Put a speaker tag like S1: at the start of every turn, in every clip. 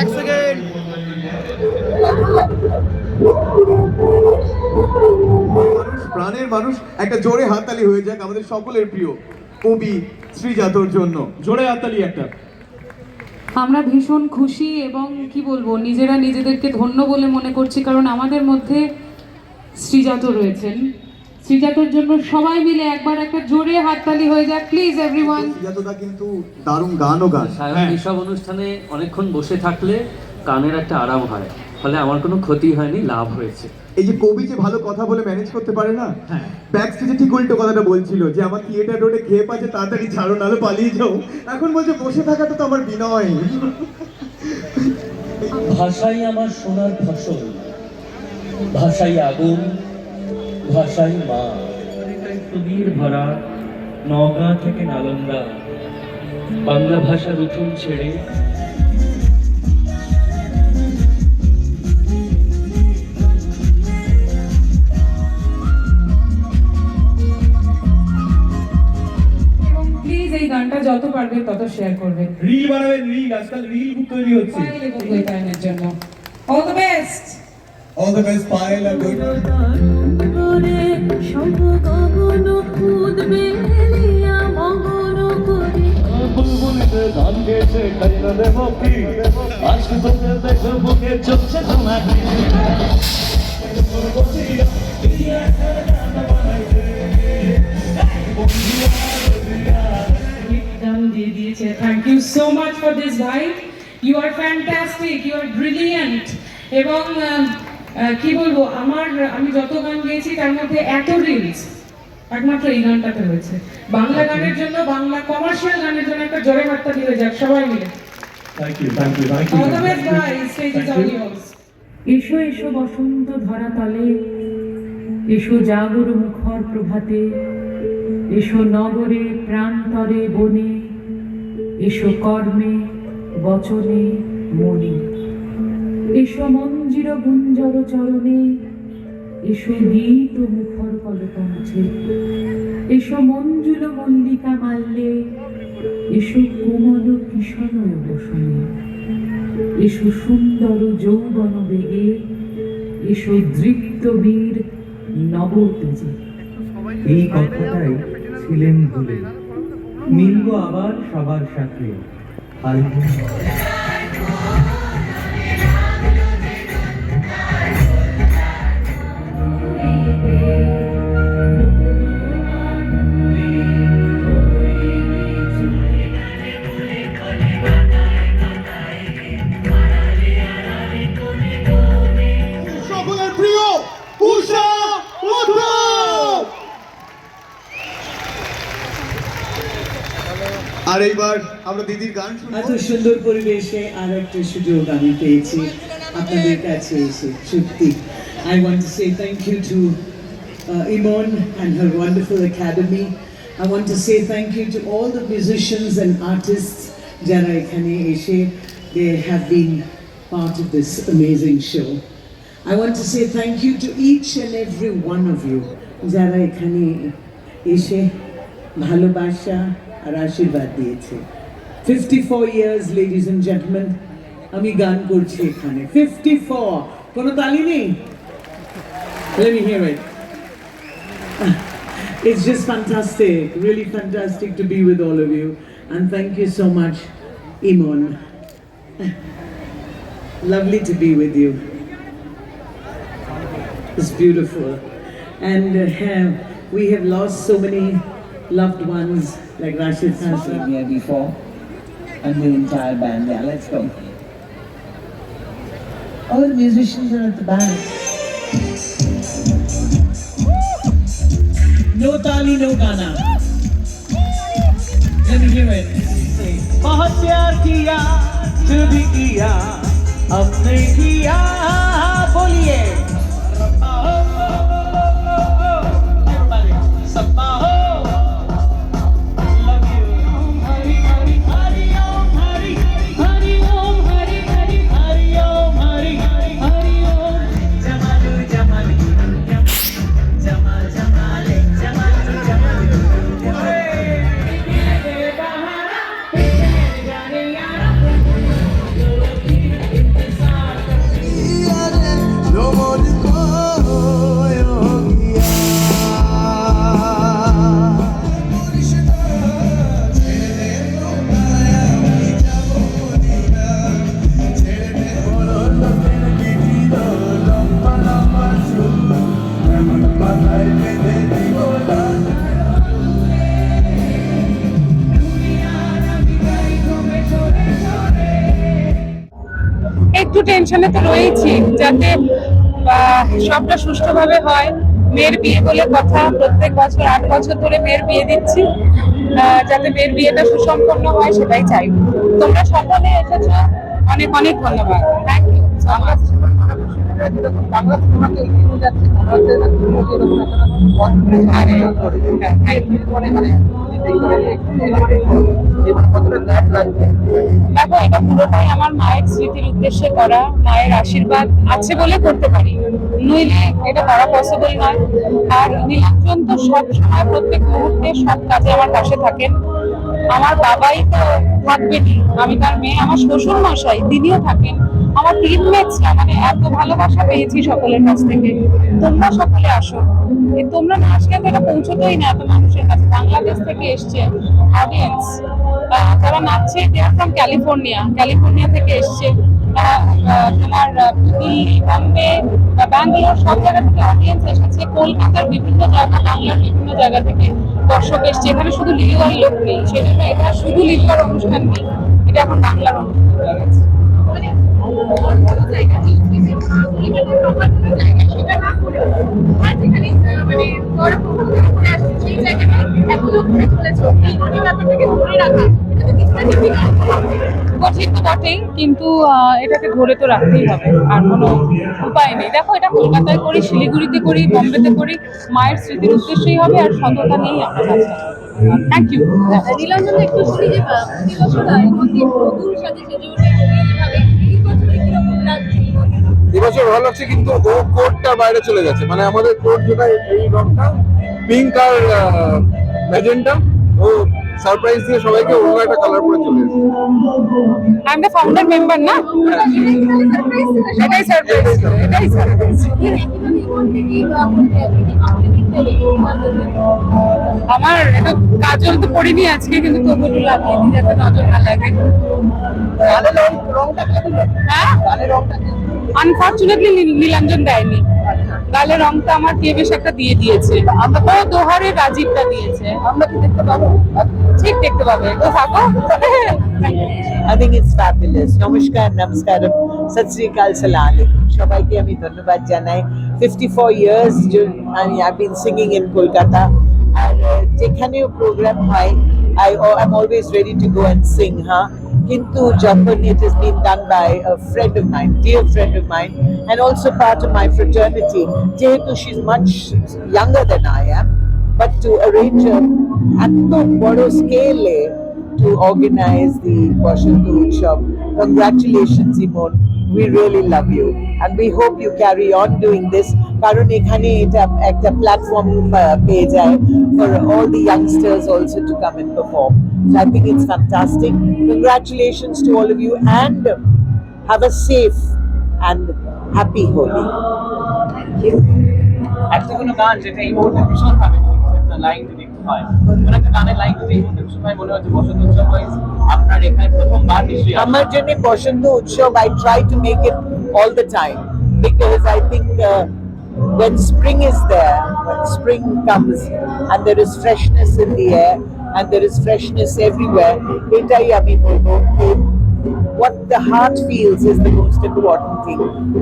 S1: এক সেকেন্ড।
S2: প্রাণের মানুষ একটা জোরে হাততালি হয়ে যাক আমাদের সকলের প্রিয় কবি শ্রীজাতর জন্য।
S3: জোরে হাততালি একটা।
S4: আমরা ভীষণ খুশি এবং কি বলব নিজেরা নিজেদেরকে ধন্য বলে মনে করছি কারণ আমাদের মধ্যে শ্রীজাত রয়েছেন। শ্রীজাতর জন্য সবাই মিলে একবার একটা জোরে হাততালি হয়ে যাক প্লিজ এভরিওয়ান
S2: শ্রীজাতদা কিন্তু দারুণ গানও গান
S5: সায়ন
S3: হ্যাঁ।
S5: এইসব অনুষ্ঠানে অনেকক্ষণ বসে থাকলে কানের একটা আরাম হয়। ফলে আমার কোনো ক্ষতি হয়নি লাভ হয়েছে।
S2: এই যে কবি যে ভালো কথা বলে ম্যানেজ করতে পারে না?
S3: হ্যাঁ।
S2: ব্যাক স্টেজে ঠিক উল্টো কথাটা বলছিল যে আমার থিয়েটার রোডে খেয়ে পাচ্ছে তাড়াতাড়ি ছাড়ো নাহলে পালিয়ে যাও। এখন বলছে বসে থাকাটা তো আমার বিনয়।
S6: ভাষাই আমার সোনার ফসল। ভাষাই আগুন। ভাষাই মা সুবীর ভরা নওগাঁ থেকে নালন্দা। বাংলা ভাষার উঠুন ছেড়ে
S4: এবং প্লিজ এই গানটা যত পারবেন তত শেয়ার করবেন
S3: রিল বানাবেন রিল আজকাল রিল বুক তৈরি হচ্ছে।
S4: অল দ্য বেস্ট
S7: গগন উদ্বে লিয়া মগন করি।
S6: বুলবুলিতে ধান গেছে খাইনা দেব কি আজকে তোকে দেখে বুকে চলছে তোমাকে।
S4: দিয়ে দিয়েছে thank you so much for this ভাই you are fantastic you are brilliant এবং আহ, কি বলব আমার আমি যত গান গেয়েছি তার মধ্যে এত রিলস একমাত্র এই গানটাতে হয়েছে বাংলা গানের জন্য বাংলা কমার্শিয়াল গানের জন্য একটা জোরে হাতটা দিয়ে যাক সবাই মিলে।
S8: এসো এসো বসন্ত ধরা তলে। এসো জাগর মুখর প্রভাতে। এসো নগরে প্রান্তরে বনে। এসো কর্মে বচনে মনে। এসো মঞ্জির গুঞ্জর চরণে, এসো গীত মুখর কলকণ্ঠে এসো মঞ্জুল মল্লিকা মাল্যে, এসো কোমল কিশনয় বসনে, এসো সুন্দর যৌবন বেগে, এসো দৃপ্ত বীর নবতেজে
S9: এই কথাটাই ছিলেন ভুলে। মিলবো আবার সবার সাথে।
S2: আর এইবার আমরা দিদির গান শুনবো
S10: এত সুন্দর পরিবেশে আর একটা সুযোগ আমি পেয়েছি আপনাদের কাছে এসে সত্যি I want to say thank you to Emon and her wonderful academy I want to say thank you to all the musicians and artists যারা এখানে এসে they have been part of this amazing show I want to say thank you to each and every one of you যারা এখানে এসে ভালোবাসা আর আশীর্বাদ দিয়েছে fifty four years ladies and gentleman আমি গান করছি এখানে ফিফটি ফোর কোনো তালি নেই Let me hear it. It's just fantastic, really fantastic to be with all of you. And thank you so much, Imon. Lovely to be with you. It's beautiful. And uh, have- we have lost so many loved ones, like Rashid has been here before. And the entire band, yeah, let's go. All the musicians are at the back. No tali, no Ghana. Let me hear it.
S6: बहुत प्यार किया फिर भी किया अपने किया बोलिए
S4: টেনশনে তো রয়েছি যাতে সবটা সুষ্ঠুভাবে হয়। মেয়ের বিয়ে বলে কথা, প্রত্যেক বছর আট বছর ধরে মেয়ের বিয়ে দিচ্ছি। যাতে মেয়ের বিয়েটা সুসম্পন্ন হয়, সেটাই চাই। তোমরা সকলে এসেছ, অনেক অনেক ধন্যবাদ। থ্যাংক ইউ সো মাচ দেখো, এটা পুরোটাই আমার মায়ের স্মৃতির উদ্দেশ্যে করা, মায়ের আশীর্বাদ আছে বলে করতে পারি। নইলে এটা করা পসিবল নয়। আর নীলাঞ্জন তো সব সময় প্রত্যেক মুহূর্তে সব কাজে আমার পাশে থাকেন। আমার বাবাই তো থাকবেনই আমি তার মেয়ে, আমার শ্বশুর মশাই তিনিও থাকেন, আমার টিমমেটসরা মানে এত ভালোবাসা পেয়েছি সকলের কাছ থেকে। তোমরা সকলে আসো। তোমরা না আসলে তো এটা পৌঁছতোই না, এত মানুষের কাছে। বাংলাদেশ থেকে এসছে অডিয়েন্স যারা নাচছে দেয়ার ফ্রম ক্যালিফোর্নিয়া ক্যালিফোর্নিয়া থেকে এসছে। তারা তোমার দিল্লি বা ব্যাঙ্গালোর সব জায়গা থেকে অডিয়েন্স এসেছে কলকাতার বিভিন্ন জায়গা বাংলার বিভিন্ন জায়গা থেকে দর্শক এসছে এখানে শুধু লিলিওয়ার লোক নেই সেজন্য এটা শুধু লিলিওয়ার অনুষ্ঠান নেই এটা এখন বাংলার অনুষ্ঠান হয়ে গেছে কঠিন তো বটেই কিন্তু এটাকে ধরে তো রাখতেই হবে আর কোনো উপায় নেই। দেখো এটা কলকাতায় করি শিলিগুড়িতে করি বম্বেতে করি মায়ের স্মৃতির উদ্দেশ্যেই হবে আর সততা নিয়েই আমরা কাজ থ্যাংক ইউ
S7: নীলাঞ্জন একটু শুনি যে সেজে ওঠে
S1: এবছর ভালো লাগছে কিন্তু ও কোডটার বাইরে চলে গেছে। মানে আমাদের কোড যেটা এই রংটা পিঙ্ক আর ম্যাজেন্টা ও সারপ্রাইজ দিয়ে সবাইকে অন্য একটা কালার পরে চলে এসেছে।
S4: I am the founder member না? এটাই সারপ্রাইজ এটাই সারপ্রাইজ আমার এটা কাজল তো পড়িনি আজকে কিন্তু তবু লাগিয়ে দিই যাতে নজর না লাগে। হ্যাঁ? আনফর্চুনেটলি নীলাঞ্জন দেয়নি। গালে রংটা আমার কে বেশ একটা দিয়ে দিয়েছে। ও দোহারে রাজীবটা দিয়েছে। আমরা কি দেখতে পাবো। ঠিক দেখতে পাবে। তো থাকো.
S10: নমস্কার নমস্কারম সত শ্রী কাল সবাইকে আমি ধন্যবাদ জানাই। 54 ইয়ার্স আমি I been singing in Kolkata আর যেখানেও প্রোগ্রাম হয় I I always ready to go sing হ্যাঁ কিন্তু যখন it is been done by a friend of mind dear friend of mind and also part of my fraternity যেহেতু she is much younger than I am but to arrange a at the বড় scale to organize the Bashantu Utsav. Congratulations, Imon. We really love you and we hope you carry on doing this কারণ এখানে এটা একটা platform পেয়ে যায় for all the youngsters also to come and perform. So I think it's fantastic. Congratulations to all of you and have a safe and happy Holi.
S6: একটা কোনো গান যেটা এই মুহূর্তে ভীষণ ভাবে একটা লাইন যদি একটু হয় কোনো একটা গানের লাইন যদি এই মুহূর্তে ভীষণ ভাবে মনে হচ্ছে বসন্ত উৎসব wise আপনার এখানে প্রথমবার নিশ্চয়ই আসা।
S10: আমার জন্য বসন্ত উৎসব I try to make it all the time because I think uh, when spring is there, when spring comes and there is freshness in the air and there is freshness everywhere, এটাই আমি বলবো যে what the heart feels is the most important thing.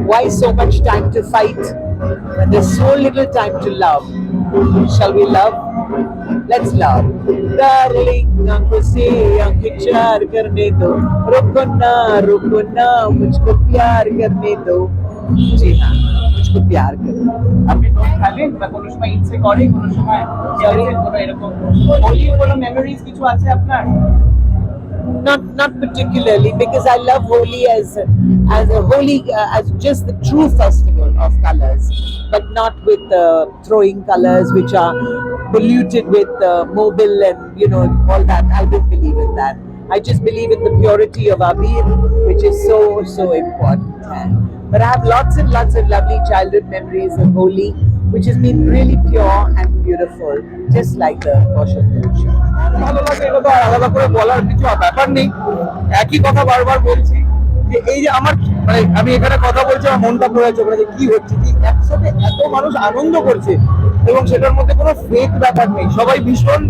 S10: Why so much time to fight when there's so little time to love? Shall we love? Let's love. Darling, आंखों से आंखें चार करने दो रुको ना रुको ना मुझको प्यार करने दो जी हाँ শুধু প্যার করে
S6: আপনি বা কোনো সময় ইচ্ছে করে কোনো সময় কোনো এরকম কোনো মেমোরিজ কিছু আছে আপনার
S10: not not particularly because I love Holi as as a holy uh, as just the true festival of colors, but not with uh, throwing colors which are polluted with uh, mobile and you know all that. I don't believe in that. I just believe in the purity of Abir, which is so so important. But I have lots and lots of lovely childhood memories of Holi, which has been really pure and beautiful, just like the.
S1: ভালো লাগে এটা তো আলাদা করে বলার কিছু ব্যাপার নেই একই কথা বারবার বলছি যে এই যে আমার মানে আমি এখানে কথা বলছি আমার মনটা পড়ে যাচ্ছে মানে যে কি হচ্ছে কি একসাথে এত মানুষ আনন্দ করছে এবং সেটার মধ্যে কোনো ফেক ব্যাপার নেই সবাই ভীষণ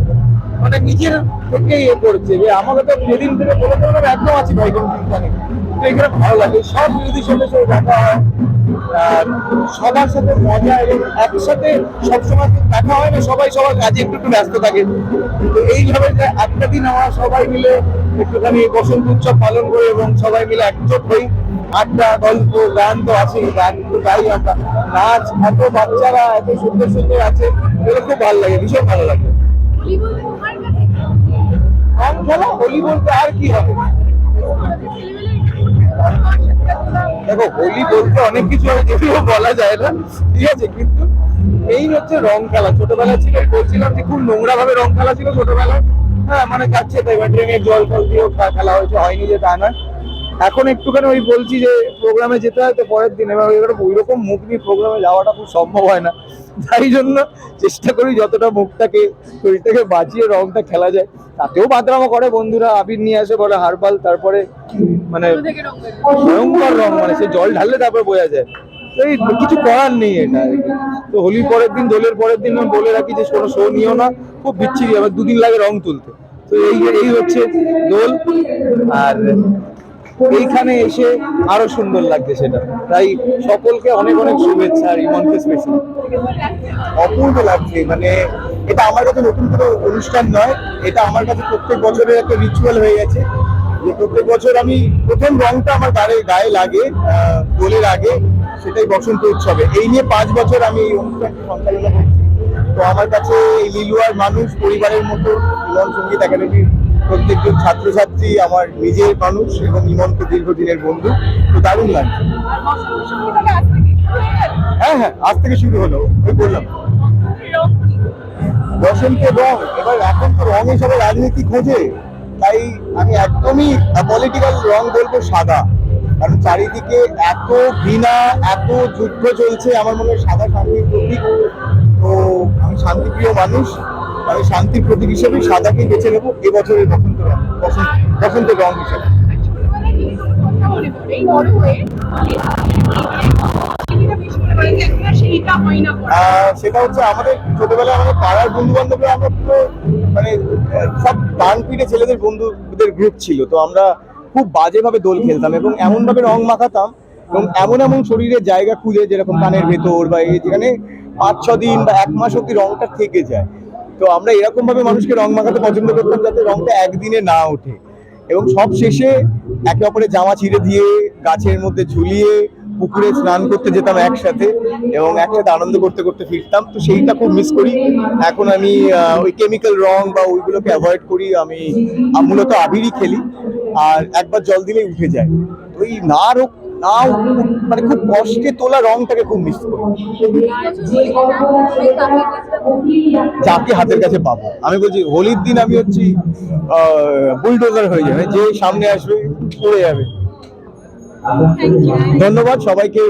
S1: মানে নিজের থেকে ইয়ে করছে যে আমাকে তো যেদিন থেকে বলে দিলাম একদম আছি ভাই কোনো চিন্তা নেই তো ভালো লাগে। সব বিরোধীর সাথে দেখা হয়। সবার সাথে মজা এবং একসাথে সবসময় তো দেখা হয় না সবাই সবার কাজে একটু একটু ব্যস্ত থাকে। তো এইভাবে যে একটা দিন আমরা সবাই মিলে একটুখানি বসন্ত উৎসব পালন করি এবং সবাই মিলে একজোট হই। আড্ডা গল্প গান তো আছে গান তো গাই আমরা। নাচ এত বাচ্চারা এত সুন্দর সুন্দর আছে এগুলো খুব ভালো লাগে ভীষণ ভালো লাগে। রং খেলা হোলি বলতে আর কি হবে? দেখো, হোলি বলতে অনেক কিছু যেগুলো বলা যায় না। ঠিক আছে, কিন্তু মেইন হচ্ছে রং খেলা। ছোটবেলা ছিল, বলছিলাম যে খুব নোংরা ভাবে রং খেলা ছিল ছোটবেলায়। হ্যাঁ মানে যাচ্ছে তাই বা ড্রেনের জল ফল দিয়েও খেলা হয়েছে, হয়নি যে তা না এখন একটুখানি ওই বলছি যে প্রোগ্রামে যেতে হয়, তো পরের দিন এবার ওই রকম মুখ নিয়ে প্রোগ্রামে যাওয়াটা খুব সম্ভব হয় না। তাই জন্য চেষ্টা করি যতটা মুখটাকে শরীরটাকে বাঁচিয়ে রংটা খেলা যায়। তাতেও বাদরামো করে বন্ধুরা আবির নিয়ে আসে বলে হারবাল তারপরে মানে ভয়ঙ্কর রং মানে সে জল ঢাললে তারপর বোঝা যায়। তো এই কিছু করার নেই এটা। তো হোলির পরের দিন দোলের পরের দিন আমি বলে রাখি যে কোনো শো নিও না খুব বিচ্ছিরি আমার দুদিন লাগে রং তুলতে। তো এই এই হচ্ছে দোল আর এইখানে এসে আরও সুন্দর লাগছে সেটা। তাই সকলকে অনেক অনেক শুভেচ্ছা আর ইমনকে স্পেশাল অপূর্ব লাগছে মানে এটা আমার কাছে নতুন কোনো অনুষ্ঠান নয়, এটা আমার কাছে প্রত্যেক বছরের একটা রিচুয়াল হয়ে গেছে। যে প্রত্যেক বছর আমি প্রথম রংটা আমার গায়ে গায়ে লাগে দোলের আগে, সেটাই বসন্ত উৎসবে। এই নিয়ে পাঁচ বছর আমি এই অনুষ্ঠানটি সঞ্চালনা করছি। তো আমার কাছে এই লিলুয়ার মানুষ, পরিবারের মতো সংগীত একাডেমির প্রত্যেকজন ছাত্রছাত্রী আমার নিজের মানুষ এবং ইমন তো দীর্ঘদিনের বন্ধু। তো দারুণ লাগছে।
S7: বসন্ত শুরু হয়ে
S1: হ্যাঁ আজ থেকে শুরু হলো ওই বললাম। বসন্তের রং এবার এখন তো রঙে সবাই রাজনীতি খোঁজে। তাই আমি একদমই পলিটিক্যাল রং বলব সাদা। কারণ চারিদিকে এত ঘৃণা এত যুদ্ধ চলছে আমার মনে হয় সাদা শান্তির প্রতীক। তো আমি শান্তিপ্রিয় মানুষ। আমি শান্তির প্রতীক হিসেবে সাদাকে বেছে নেব এবছরের বসন্ত রং বসন্ত রং হিসেবে।
S7: মনে মনে
S1: সেটা হচ্ছে আমাদের ছোটবেলায় আমাদের পাড়ার বন্ধু বান্ধবরা আমরা পুরো মানে সব ডান পিঠে ছেলেদের বন্ধুদের গ্রুপ ছিল। তো আমরা খুব বাজেভাবে দোল খেলতাম এবং এমন ভাবে রং মাখাতাম এবং এমন এমন শরীরের জায়গা খুঁজে যেরকম কানের ভেতর বা এই যেখানে পাঁচ ছ দিন বা এক মাস অব্দি রংটা থেকে যায়। তো আমরা এরকম ভাবে মানুষকে রং মাখাতে পছন্দ করতাম যাতে রংটা একদিনে না ওঠে। এবং সব শেষে একে অপরের জামা ছিঁড়ে দিয়ে, গাছের মধ্যে ঝুলিয়ে, পুকুরে স্নান করতে যেতাম একসাথে এবং একসাথে আনন্দ করতে করতে ফিরতাম। তো সেইটা খুব মিস করি। এখন আমি ওই কেমিক্যাল রং বা ওইগুলোকে অ্যাভয়েড করি। আমি মূলত আবিরই খেলি। আর একবার জল দিলেই উঠে যায়। ওই না রোগ না উঠ- মানে খুব কষ্টে তোলা রংটাকে খুব মিস করি। যাকে হাতের কাছে পাবো। আমি বলছি, হোলির দিন আমি হচ্ছি বুলডোজার হয়ে যাবে। যে সামনে আসবে, পড়ে যাবে। ধন্যবাদ সবাইকে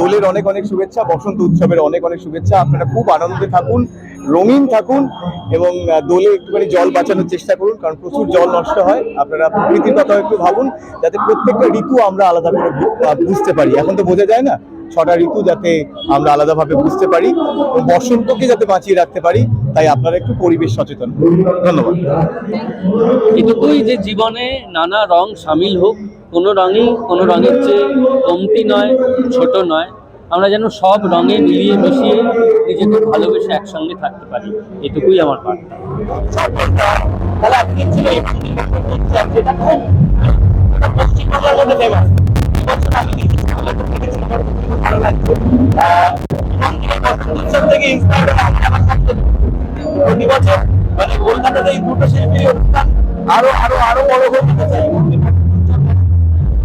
S1: দোলের অনেক অনেক শুভেচ্ছা, বসন্ত উৎসবের অনেক অনেক শুভেচ্ছা। আপনারা খুব আনন্দে থাকুন, রঙিন থাকুন এবং দোলে একটুখানি জল বাঁচানোর চেষ্টা করুন, কারণ প্রচুর জল নষ্ট হয়। আপনারা প্রকৃতির কথা একটু ভাবুন, যাতে প্রত্যেকটা ঋতু আমরা আলাদা করে বুঝতে পারি। এখন তো বোঝা যায় না, ছটা ঋতু যাতে আমরা আলাদাভাবে বুঝতে পারি বসন্তকে যাতে বাঁচিয়ে রাখতে পারি, তাই আপনারা একটু পরিবেশ সচেতন। ধন্যবাদ।
S5: এটুকুই যে জীবনে নানা রং সামিল হোক কোনো রঙই, কোনো রঙের চেয়ে কমতি নয়, ছোট নয়। আমরা যেন সব রঙে মিলিয়ে মিশিয়ে নিজেকে ভালোবেসে একসঙ্গে থাকতে পারি। এটুকুই আমার বার্তা।
S1: মানে আরও আরও আরও বড় যেতে চাই।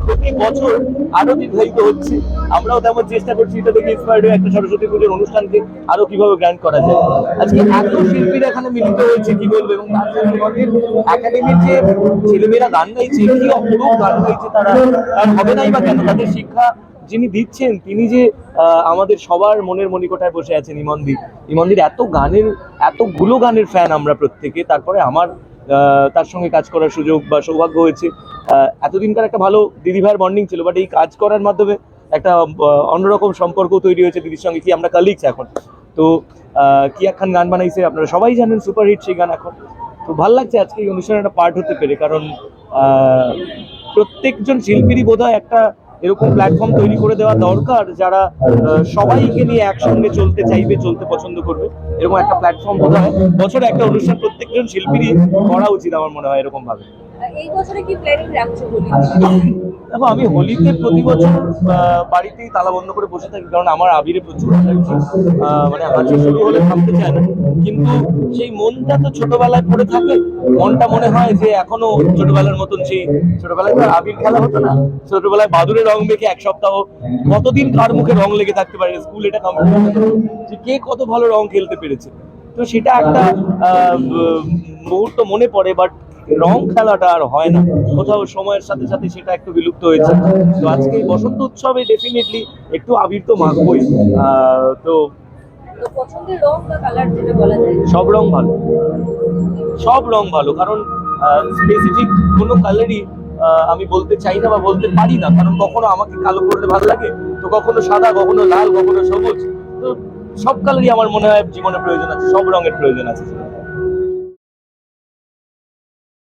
S1: প্রতি বছর আরও দীর্ঘায়িত হচ্ছে। আমরাও তেমন চেষ্টা করছি এটা থেকে ইন্সপায়ার্ড হয়ে একটা সরস্বতী পুজোর অনুষ্ঠানকে আরও কীভাবে গ্র্যান্ড করা যায়। আজকে এত শিল্পীরা এখানে মিলিত হয়েছে, কি বলব? এবং একাডেমির যে ছেলেমেয়েরা গান গাইছে, কি অপরূপ গান গাইছে তারা হবে নাই বা কেন? তাদের শিক্ষা যিনি দিচ্ছেন, তিনি যে আমাদের সবার মনের মনিকোঠায় বসে আছেন ইমনদীপ। ইমনদীর এত গানের, এতগুলো গানের ফ্যান আমরা প্রত্যেকে, তারপরে আমার তার সঙ্গে কাজ করার সুযোগ বা সৌভাগ্য হয়েছে। এতদিনকার একটা ভালো দিদিভাইয়ের বন্ডিং ছিল বাট এই কাজ করার মাধ্যমে একটা অন্যরকম সম্পর্ক তৈরি হয়েছে দিদির সঙ্গে, কি আমরা কালিগস এখন। তো কি একখান গান বানাইছে আপনারা সবাই জানেন সুপারহিট সেই গান এখন।
S11: তো ভালো লাগছে আজকে এই অনুষ্ঠানে একটা পার্ট হতে পেরে, কারণ প্রত্যেকজন শিল্পীরই বোধহয় একটা এরকম প্ল্যাটফর্ম তৈরি করে দেওয়া দরকার যারা সবাইকে নিয়ে একসঙ্গে চলতে চাইবে, চলতে পছন্দ করবে, এরকম একটা প্ল্যাটফর্ম বোধ হয় বছরে একটা অনুষ্ঠান প্রত্যেকজন শিল্পীরই করা উচিত আমার মনে হয় এরকম ভাবে
S7: এই বছরে কি প্ল্যানিং রাখছো
S11: দেখো, আমি হোলিতে প্রতি বছর বাড়িতেই করে বসে থাকি, কারণ আমার আবিরে প্রচুর মানে শুরু হলে চায় না। কিন্তু সেই মনটা তো ছোটবেলায় পড়ে থাকে, মনটা মনে হয় যে এখনও ছোটবেলার মতন সেই ছোটবেলায় তো আবির খেলা হতো না, ছোটবেলায় বাদুরে রং মেখে এক সপ্তাহ কতদিন কার মুখে রং লেগে থাকতে পারে, স্কুল এটা কম্পিটিশন যে কে কত ভালো রং খেলতে পেরেছে। তো সেটা একটা মুহূর্ত মনে পড়ে বাট রং খেলাটা আর হয় না। কোথাও সময়ের সাথে সাথে সেটা একটু বিলুপ্ত হয়েছে। তো আজকে বসন্ত উৎসবে ডেফিনেটলি একটু আবির তো মাখবই। তো সব রং ভালো। সব রং ভালো কারণ স্পেসিফিক কোনো কালারই আমি বলতে চাই না বা বলতে পারি না। কারণ কখনো আমাকে কালো করলে ভালো লাগে তো কখনো সাদা কখনো লাল কখনো সবুজ। তো সব কালারই আমার মনে হয় জীবনে প্রয়োজন আছে সব রঙের প্রয়োজন আছে।